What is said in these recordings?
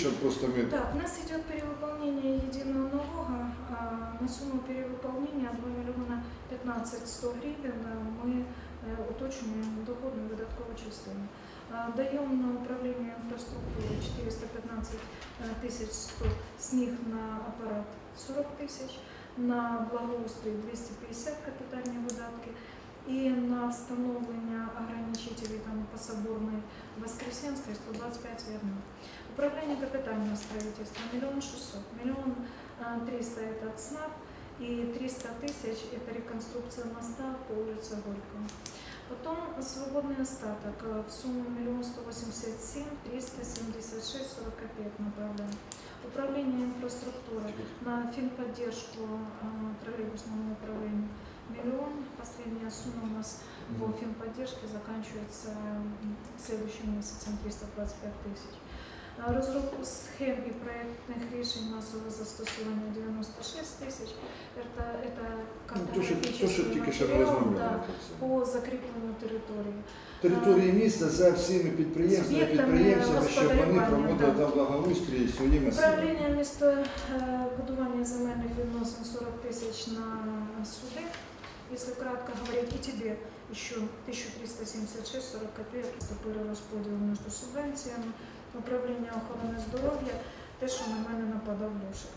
щоб просто ми. Так, у нас идет перевыполнение единого налога. А, На сумму перевыполнения 2 миллиона 15 100 гривен а, мы э, уточнюємо доходну і видаткову частину. А, Даємо на управління інфраструктури 415 тисяч 100, з них на апарат 40 тисяч, на благоустрій 250 капітальні видатки і на встановлення ограничителей там по соборной Воскресенской 125 верно. Управление капитального строительства миллион шестьсот, миллион а, триста это от СНАП и 300 тысяч это реконструкция моста по улице Горького. Потом свободный остаток а, в сумму миллион сто восемьдесят семь триста семьдесят шесть сорок копеек направляем. Управление инфраструктуры на финподдержку а, троллейбусному управлению миллион. Последняя сумма у нас по финподдержке заканчивается следующим месяцем 325 тысяч. А, Розробку схем і проєктних рішень масового застосування 96 тисяч. Это, это Ну, то, що, то, що картографічний тільки що матеріал, розмовляли. да, про це. по закріпленню території. Території міста за всіми підприємствами, Суб'єктами підприємцями, щоб вони господарювання, проводили да. там благоустрій своїми силами. Управління містобудування земельних відносин 40 тисяч на суди. Если кратко говорить, и тебе еще 1376 40 копеек это перерозподіл між субвенціями. Управління охорони здоров'я, те, що на мене нападав Льошик.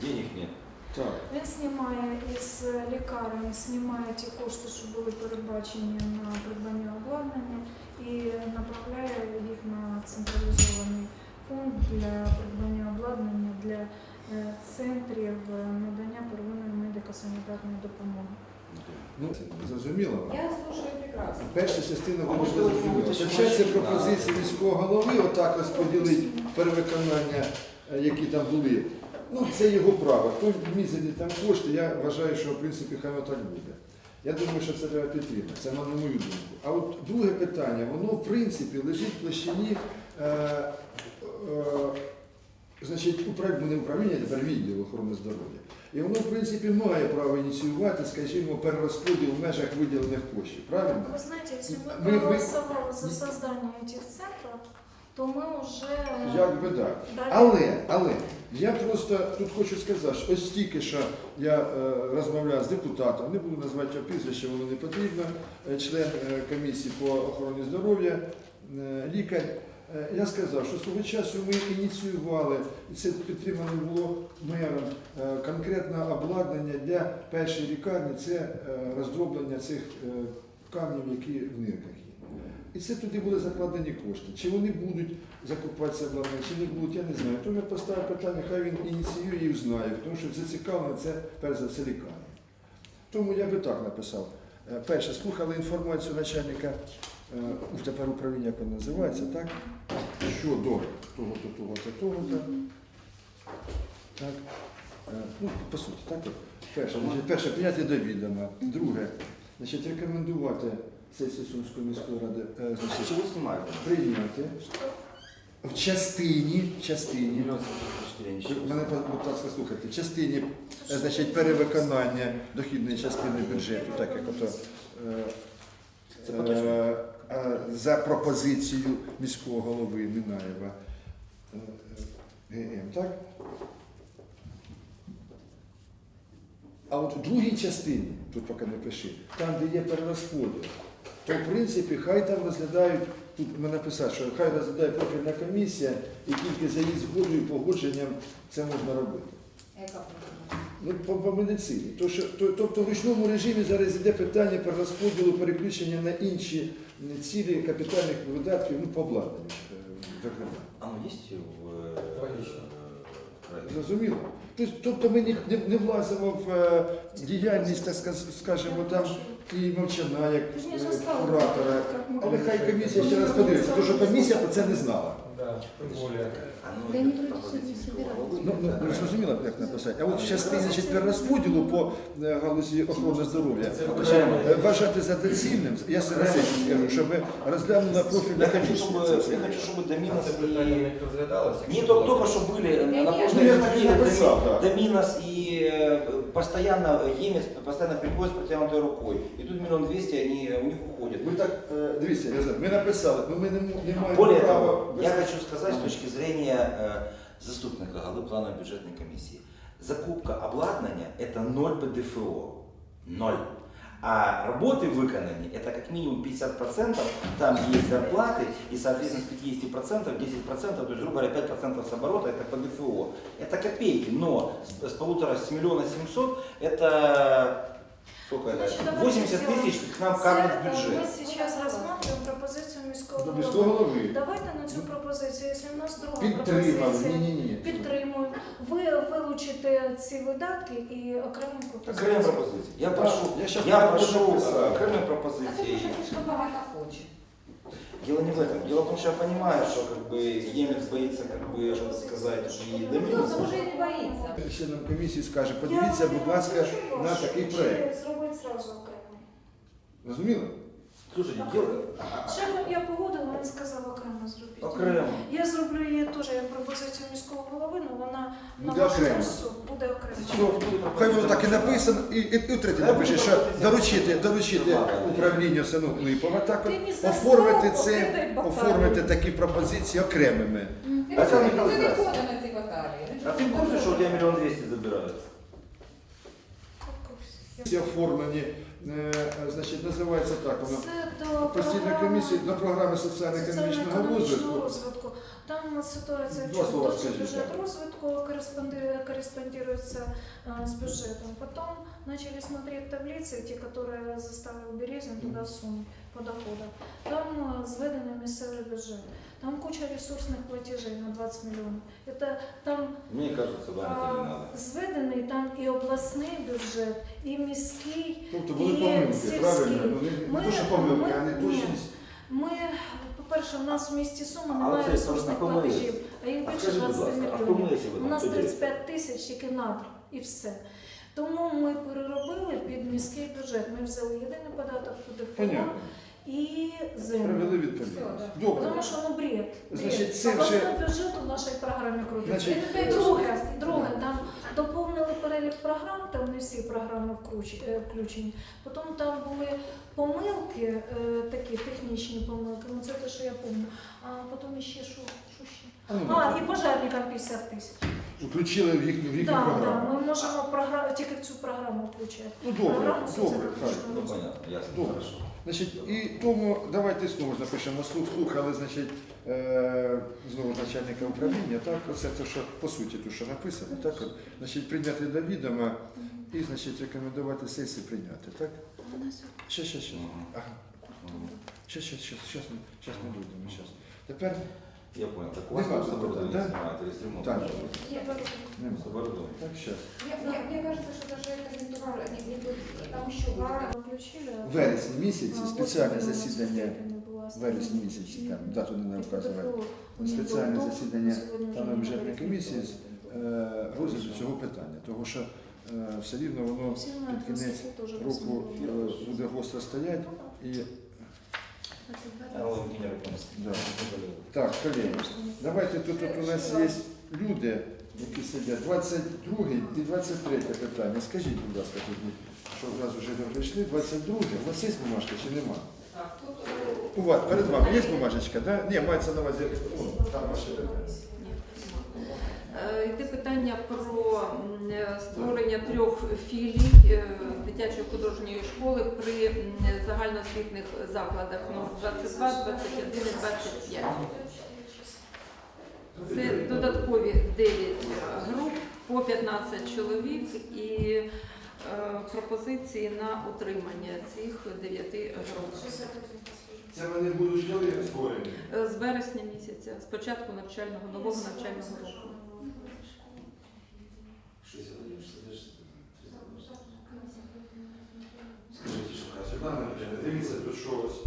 Денег нет. Так. Він знімає із лікарень, знімає ті кошти, що були передбачені на придбання обладнання, і направляє їх на централізований фонд для придбання обладнання для е, центрів е, надання первинної медико-санітарної допомоги. Ну, зрозуміло. Я слушаю прекрасно. Перша частина буде зрозуміла. що пропозиція міського голови отак розподілити перевиконання, е, які там були. Ну, це його право. Хто мізерні там кошти, я вважаю, що в принципі хай так буде. Я думаю, що це треба підтримати. Це на мою думку. А от друге питання, воно в принципі лежить в площині. Е, е, Значить, управління, не управління, а тепер відділ охорони здоров'я. І воно, в принципі, має право ініціювати, скажімо, перерозподіл в межах виділених коштів. Правильно? Вы знаете, если мы Мы- мы- проголосовали за создание этих центров, то мы уже Як би так. дали- Але, але я просто тут хочу сказати, що ось тільки що я е, розмовляв з депутатом, не буду назвати його прізвище, воно не потрібно, е, член е, комісії по охороні здоров'я, е, лікар. Е, Я сказав, що свого часу ми ініціювали, і це підтримано було мером, е, конкретне обладнання для першої лікарні це е, роздроблення цих камнів, які в нирках є. І це туди були закладені кошти. Чи вони будуть закупатися обладнання, чи не будуть, я не знаю. Тому я поставив питання, хай він ініціює і знає, тому що зацікавлено це перш за все лікарня. Тому я би так написав. Перше, слухали інформацію начальника ух, тепер управління, як воно називається, так? Щодо того-то, того-то, того-то. Так. Е, Ну, по суті, так? Перше, значить, перше прийняти до відома. Друге, значить, рекомендувати сесії Сумської міської ради е, значить, Чего снимают? прийняти в частині, частині, Миллион семьсот четыре, ничего. мене, будь ласка, слухайте, в частині е, значить, перевиконання дохідної частини бюджету, так як ото е, Це поточно. е, е, за пропозицією міського голови Минаєва е, е, ГМ, так? А от в другій частині, тут поки не пиши, там, де є перерозподіл, то в принципі хай там розглядають, тут ми написали, що хай розглядає профільна комісія, і тільки за її згодою і погодженням це можна робити. Яка? Ну, по, по медицині. То, що, то, тобто в ручному режимі зараз йде питання про розподілу переключення на інші цілі капітальних видатків, ну, по обладнанню, е, зокрема. Оно есть в э, Логично. э, проекте? Зрозуміло. Тобто, тобто ми не, не, не влазимо в е, діяльність, так сказ- скажімо, там і мовчана, як Ты же не е, застал, куратора. как мы Але хай комісія ще раз подивиться, тому що комісія про це не знала. Да, тем более. Оно Да не идет вроде по позиции сегодня міського собирались. голови. Ну, ну, ви зрозуміли, як написати. А от в частині значить, перерозподілу по е, галузі охорони здоров'я Це значить, окремо. е, вважати за доцільним, я себе на сесії скажу, щоб розглянула профільна Я хочу, комісія. чтобы, це я все. хочу, чтобы Це Доминос питання и... не розглядалося. Не, только, только что были на Ну, прошлой я так и неделе написал, да. Доминос и э, постоянно Емец постоянно приходит с протянутой рукой. И тут миллион двести, они у них уходят. Ми так, е, дивіться, я знаю, ми написали, ну ми не, м- не маємо Более права. того, без- я хочу сказать с точки зрения э, заступника главы плановой бюджетной комиссии. Закупка обладнания – это ноль ПДФО. Ноль. А работы выполнены – это как минимум 50%, там есть зарплаты, и, соответственно, с 50% 10%, то есть, грубо говоря, 5% с оборота – это ПДФО. Это копейки, но с, с полутора, с миллиона семьсот – это сколько это? Значит, давайте 80 сделаем. тысяч к нам Це, капнет в е, бюджет. Ми зараз розглядаємо пропозицію міського До голови. міського голови. Давайте на цю пропозицію, якщо в нас друга Підтримали. пропозиція, Ні, ні, ні. підтримуємо. Ви вилучите ці видатки і окремо Окремі пропозицію. пропозиції. Я Так, прошу, я щас я так прошу буду писати. э, окремі А це пропозиції. дуже слишком багато хоче. Дело не в этом. Дело в том, что я понимаю, что как бы Емец боится, как бы, что сказать, и Ну, добиться. може і не боїться. Членам комісії скаже, подивіться, будь ласка, на такий проект. Зробити зразу окремо. Розуміли? Слушайте, дело... Шефом я погодила, він сказав окремо зробити. Окремо. Я зроблю її теж як пропозицію міського голови, але вона на Буде ваш окремо. розсуд буде окремо. Ну, Хай воно так і написано, і, і, і втретє напише, що доручити, доручити управлінню СНУ Липова так Ти за оформити слово, це, оформити такі пропозиції окремими. Ти А це не Михайло ти не Здрасте. ходить на ці баталії. А ты в что у тебя миллион двести забирают? Ці оформлені, значить, називається так, Вона Це до постійна програми- комісія до програми соціально-економічного соціально-економічного розвитку. розвитку. Там ситуація в Два чому? слова скажіть, бюджет так. розвитку корреспонди- корреспондируется с бюджетом. Потом начали смотреть таблицы, те, которые заставил Березин туда сунуть по доходам. Там а, зведений місцевий бюджет. Там куча ресурсних платежей на 20 миллионов. Это там Мне кажется, вам это не надо. а, зведений там і обласний бюджет, і міський. Тобто були І помилки, правильно? Ну, не, Ми- не то, що помилки, а ми- ні. точність. Ми, по-перше, в нас в місті Суми немає ресурсних платежів, а їх А більше скажи, будь 20 ласка, а мільйонів. У нас тоді? 35 тисяч тільки надр і все. Тому ми переробили під міський бюджет. Ми взяли єдиний податок ПДФО Понятно. і землю. відповідь. Все, Добре. Тому що ну бред. Значить, це Обласний вже- бюджет у нашій програмі крутиться. Значить, І друге, друге, там доповнили перелік програм, там не всі програми вкруч- е, включені. Потім там були помилки, е, такі технічні помилки, ну це те, що я пам'ятаю. А потім ще що, що ще? Ну, А, і пожежникам 50 тисяч. Включили в їхню, в їхню Так, програму. так, ми можемо програму, тільки в цю програму включати. Ну добре, Програму добре, хай. Ну понятно, ясно, Добре. хорошо. Значить, і тому давайте знову ж напишемо слух, слухали, значить, е, знову начальника управління, так, оце те, що по суті тут що написано, так, от, значить, прийняти до відома і, значить, рекомендувати сесії прийняти, так? Ще, ще, ще. Ага. Ще, ще, ще, ще, ще не будемо, ще. Тепер Я понял. Так у вас просто оборудование да? снимают или с ремонтом? Так. Я нема. С оборудованием. Так, ще. Мне, мне, мне кажется, что даже это не товар, не, не тут, там еще будет. включили. В вересні місяці А, спеціальне засідання, в вересні місяці, там дату не не Спеціальне засідання Там бюджетної говорить комісії з е, розгляду цього питання, тому що е, все рівно воно під кінець року е, буде гостро стояти. І Да. так, колеги, давайте тут, тут у нас є люди, які сидять. 22 і 23 питання. Скажіть, будь ласка, тоді, що раз вже не прийшли. 22 у вас є бумажка чи нема? Так, тут У вас перед вами є бумажечка, да? Ні, мається на увазі, о, там ваше питання. Е, Йде питання про е, створення трьох філій е, дитячої художньої школи при загальноосвітних закладах номер 22, 21 і 25. Це додаткові 9 груп по 15 чоловік і е, пропозиції на утримання цих 9 груп. Це вони будуть коли створені? Е, З вересня місяця, з початку навчального нового навчального року. Хорошо. Світлана Миколаївна, дивіться, тут що ось.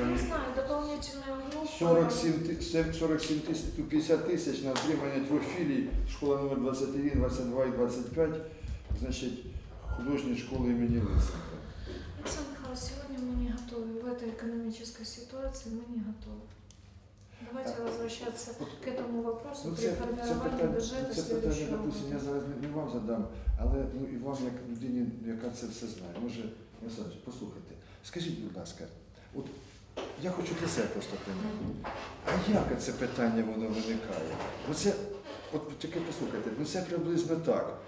е, Не знаю, дополнительная группа. 47, ти- се- 47 тисяч, тут 50 тисяч на отримання трьох філій, школа номер 21, 22 і 25, значить, художні школи імені Лисенка. Александр Михайлович, сегодня мы не готовы. В этой экономической ситуации мы не готовы. Давайте возвращаться к этому вопросу Ну, при це, це формировании питання, бюджета це питання, следующего допустим, я года. зараз не, не вам задам, але ну, і вам, як людині, яка це все знає. Може, Олександр, послухайте, скажіть, будь ласка, от я хочу для себе просто прийняти. а як це питання воно виникає? Оце, от тільки послухайте, ну це приблизно так.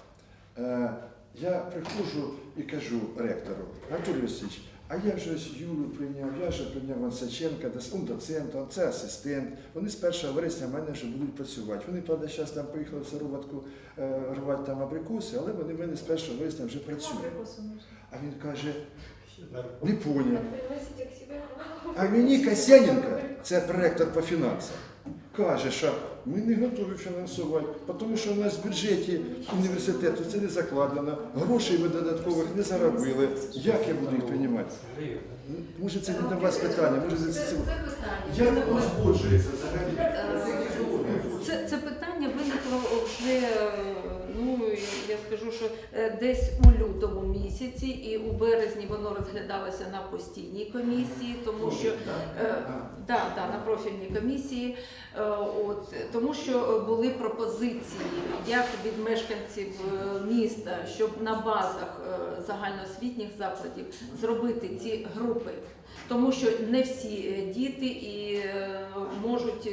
Е, я приходжу і кажу ректору, Анатолій Васильович, а я вже ось Юлю прийняв, я вже прийняв Вансаченка, он доцент, он це асистент. Вони з 1 вересня в мене вже будуть працювати. Вони, правда, зараз там поїхали в Сироватку е, рвати там абрикоси, але вони в мене з 1 вересня вже працюють. А він каже, не поняв. А мені Касяненко, це проректор по фінансам, каже, що ми не готові фінансувати, тому що в нас в бюджеті університету це не закладено, грошей ми додаткових не заробили. Як я буду їх приймати? Може, це не до вас питання, може це, Це. Як узгоджується згоджується взагалі? Це, це питання виникло вже, е, ну я скажу, що е, десь у лютому місяці, і у березні воно розглядалося на постійній комісії, тому що е, да, да, на профільній комісії, е, от тому що були пропозиції як від мешканців міста, щоб на базах загальноосвітніх закладів зробити ці групи. Тому що не всі діти і можуть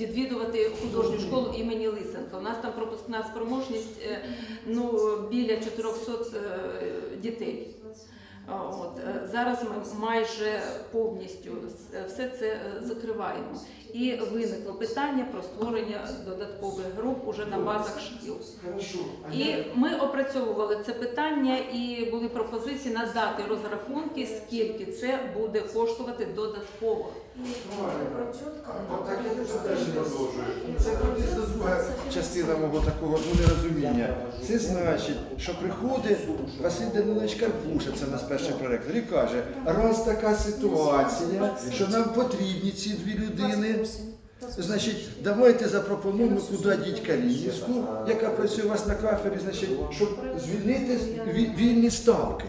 відвідувати художню школу імені Лисенка. У нас там пропускна спроможність е, ну, біля 400 е, дітей. От е, зараз ми майже повністю все це закриваємо. І виникло питання про створення додаткових груп уже на базах шкіл. І ми опрацьовували це питання, і були пропозиції надати розрахунки, скільки це буде коштувати додатково. От так я дуже теж продовжую. Це приблизно друга частина мого такого ну, нерозуміння. Це значить, що приходить Василь Данилович Карпуша, це наш перший проректор, і каже, раз така ситуація, що нам потрібні ці дві людини, значить, давайте запропонуємо, куди діть Калінівську, яка працює у вас на кафедрі, значить, щоб звільнити вільні ставки.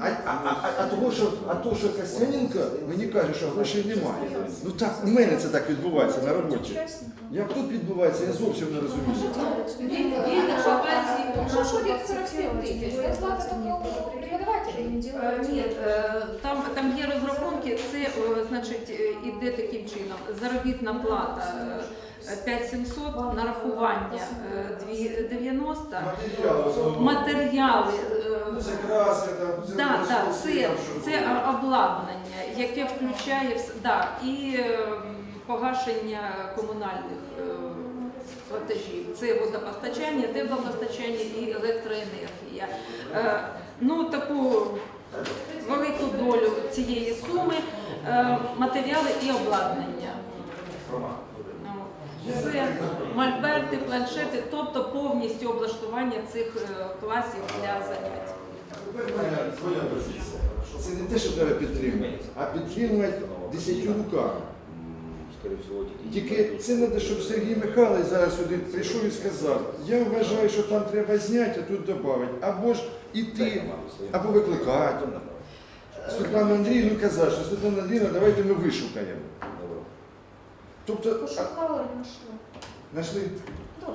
А, а, а, а, а того, що, а то, що Касяненко мені каже, що грошей немає. Ну так, у мене це так відбувається на роботі. Як тут відбувається, я зовсім не розумію. Вільних вакансій У нас будет 47 тысяч. Зарплата только у преподавателей. Е, Ні, е, там, там є розрахунки, це е, значить е, іде таким чином. Заробітна плата е, 5700, нарахування е, 290, Матеріали в основному. матеріали. е, Ну, Це краска, там, це Да, да, це, це обладнання, яке включає да, і е, погашення комунальних е, платежів. Це водопостачання, теплопостачання і електроенергія. Е, Ну, таку велику долю цієї суми матеріали і обладнання. Це мольберти, планшети, тобто повністю облаштування цих е, класів для занять. Це не те, що треба підтримувати, а підтримувати десятью руками. Тільки це треба, щоб Сергій Михайлович зараз сюди прийшов і сказав, я вважаю, що там треба зняти, а тут додати. Або ж іти, або викликати. Світлана Андріївну казав, що Світлана Андріївна, давайте ми вишукаємо. Тобто, а, Пошукала и нашла. знайшли? Да.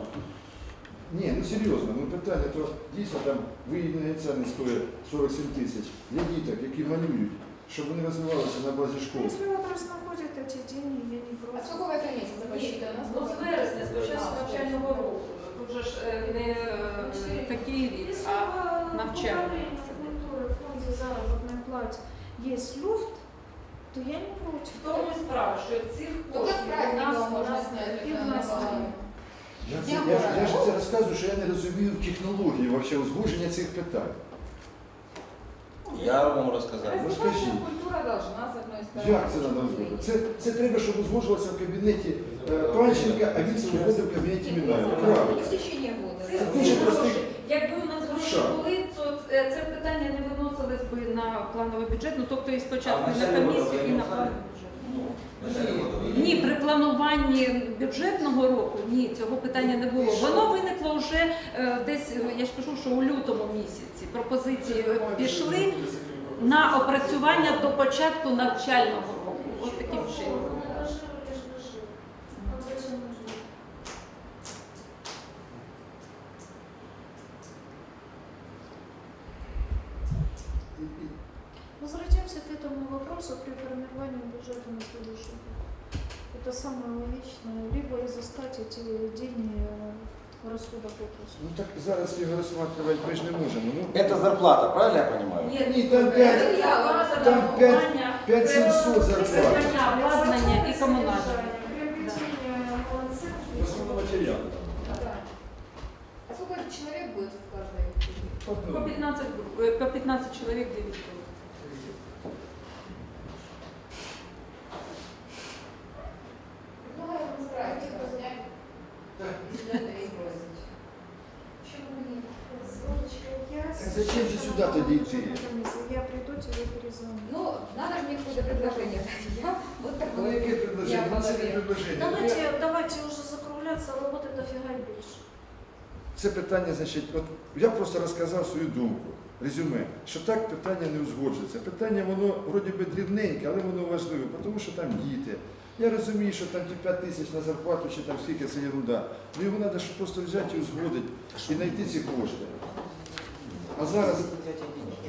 Ні, ну серйозно, ну питання, то дійсно там виїдення ця не стоїть 47 тисяч для діток, які малюють, щоб вони розвивалися на базі школи. Если вопрос находит эти деньги, я не А с против. какого это месяца посчитано? Ну, з вересня, з початку навчального року. Тут же ж е, не е, такий рік, Если а в навчальний. управлении культуры в фонде заработной плате есть люфт, то я не против. В тому і справа, що цих коштів у нас у можно нас снять. и в нас. Я, це, я, ж- я ж це розказую, що я не розумію технології вообще узгодження цих питань. Я вам рассказал. Ну, скажіть. культура должна, с одной стороны. Як це треба узгодити? Це, це треба, щоб узгоджувалося в кабінеті е, Панченка, а він це узгодив в кабінеті Мінаєва. Правильно. В течение года. Цих Це дуже простий. Якби у нас гроші Що? були, це питання не виносилось би на плановий бюджет, ну тобто і спочатку А на комісію і на плановий бюджет. Ні, при плануванні бюджетного року ні, цього питання не було. Воно виникло вже е, десь, е, я ж кажу, що у лютому місяці. Пропозиції е, пішли на опрацювання до початку навчального року. От таким чином. Либо изыскать эти деньги э, в расходах отрасли. Ну так зараз його розсматривати ми ж не можемо. Ну, Это зарплата, правильно я понимаю? Ні, там п'ять- там п'ять- 5700 зарплат. обладнання і комунальне. Приобретение балансов. Основний матеріал. Да. А сколько человек будет в каждой? По 15, гру- е, по 15 чоловік 9 групп. Я вот Ну такое. яке предложення? Я Ну, це не предложення. Давайте, давайте уже закругляться, роботи дофіга більше. Це питання, значить, от я просто розказав свою думку, резюме, що так питання не узгоджується. Питання воно вроді би дрібненьке, але воно важливе, тому що там діти. Я розумію, що там ті 5 тисяч на зарплату чи там скільки це ерунда. Ну його треба просто взяти і узгодити і знайти ці кошти. А зараз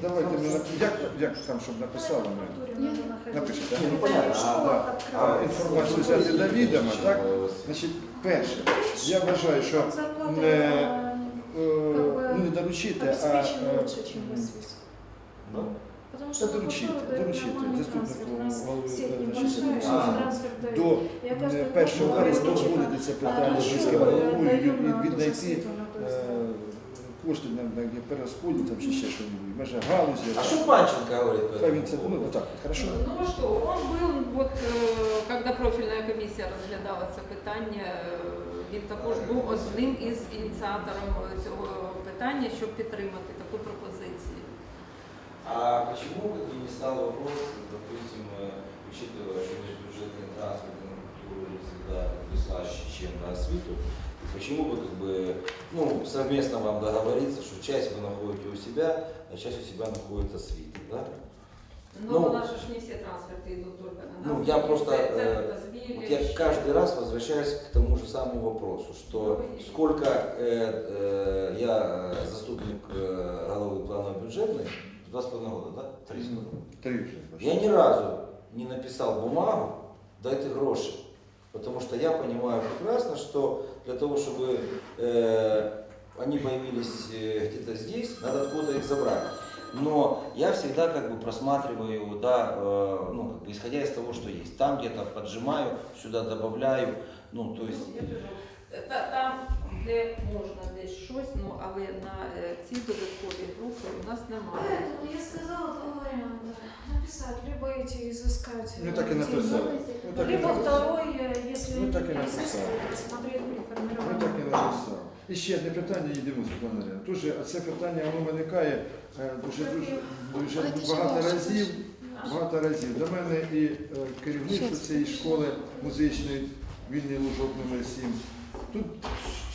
давайте ми нап- як, як там, щоб написали ми. Напишіть, так? Ні, ну, понятно, а- А інформацію взяти до відома, так? Значить, перше, я вважаю, що Зарплата не, э, е, ну, не доручити, а обеспечена е, лучше, чем в Освете. Ну, Потому Та что доручити, прокуратура дает доручити, нормальный заступнику трансфер. У нас голови сеть доручити. небольшая, А. трансфер дают. до Я каждый е, год 1 вересня говорю, узгодити це питання з а, міським даю головою і на від- ту же віднайти кошти на, на перерозподіл там чи ще щось, межа галузі. А что Панченко говорит по Хай этому він це, поводу? ну так, хорошо. Ну а що, он був, от, е, коли профільна комісія розглядала це питання, е, він також був одним із ініціатором цього питання, щоб підтримати таку пропозицію. А почему как бы, не стал вопрос, допустим, э, учитывая, что межбюджетный транспорт инфраструктура всегда слаще, чем на освиту, почему бы как бы, ну, совместно вам договориться, что часть вы находите у себя, а часть у себя находит освита, да? Ну, Ну, у нас же не все трансферты идут только на ну, нас. я просто, э, Вот я каждый раз возвращаюсь к тому же самому вопросу, что сколько э, э, я э, заступник э, головы плановой бюджетной, два с половиной года, да? Три с половиной. Три вже. Я ни разу не написал бумагу, дайте гроши. Потому что я понимаю прекрасно, что для того, чтобы э, они появились э, где-то здесь, надо откуда их забрать. Но я всегда как бы просматриваю, да, э, ну, как бы исходя из того, что есть. Там где-то поджимаю, сюда добавляю. Ну, то есть Та- Там, де можна десь щось, ну але на е, ці додаткові групи у нас немає. Поэтому я сказала два варианта. Написать, либо эти изыскать. Ну так і э, написали. деньги, Ну так і Либо написали. второй, э, если Ну, так и не написали. присутствует, смотреть при Ну формировании. так і написав. І ще одне питання, йдемо Світлана Ірина. Дуже це питання воно виникає е, дуже дуже, дуже багато разів. Багато разів. До мене і е, керівництво цієї школи музичної вільний лужок номер 7 Тут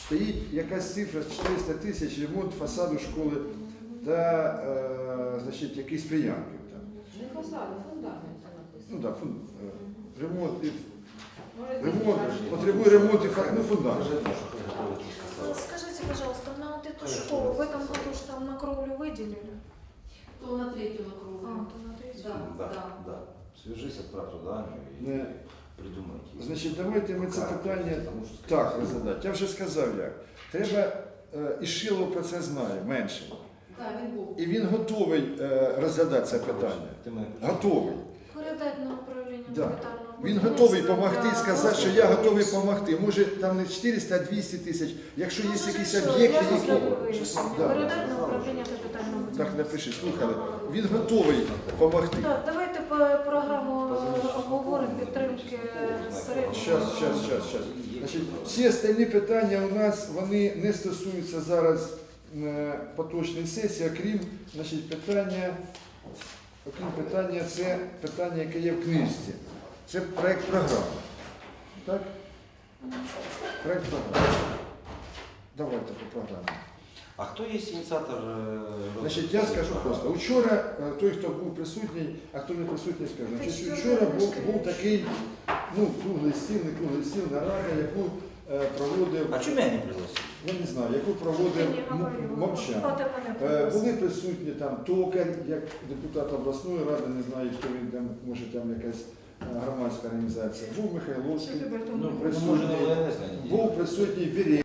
стоїть якась цифра 400 тисяч ремонт фасаду школи та е, значить, якийсь приянків там. Не фасаду, фундамент написано. Ну так, фун, е, ремонт, і, Может, ремонт, здесь потребує ремонт і фа- ну, фундамент. Э, Скажите, пожалуйста, на вот эту школу в этом году что там на кровлю выделили? То на третьому А, кругу. то на третью. Да, Да, да. да. Свяжись, отправь туда и Не. придумайте. Значить, давайте ми це питання так розглядати. Я вже сказав як. Треба, е, і Шилов про це знає менше. Так, він був. І він готовий е, розглядати це питання. Мене Готовий. Передать на управление Да. Він готовий допомогти і сказати, що я готовий допомогти. Може там не 400, а 200 тисяч. Якщо є Ну, якісь об'єкти, які. Да. Передать на управління капітального Так будівництва. напиши, слухали. Він готовий допомогти. Так, давайте по програму обговоримо підтримки середнього. Щас, щас, щас, щас. Значить, всі остальні питання у нас вони не стосуються зараз е, поточної сесії, окрім значить, питання, окрім питання, це питання, яке є в книжці. Це проект програми. Так? Проект програми. Давайте по програмі. А кто есть инициатор? э, Значить, я скажу просто. Вчора е, той, хто був присутній, а хто не присутній, скажу. Значить, вчора був, був такий ну, круглий стіл, не круглий стіл, нарада, яку е, проводив А чому я не пригласил? я не знаю, яку проводив мовчан. Е. Були присутні там токар, як депутат обласної ради, не знаю, хто він там, може там якась е, громадська організація. Був Михайловський, Ну, присутній. може, не знаю. був присутній Бірєв.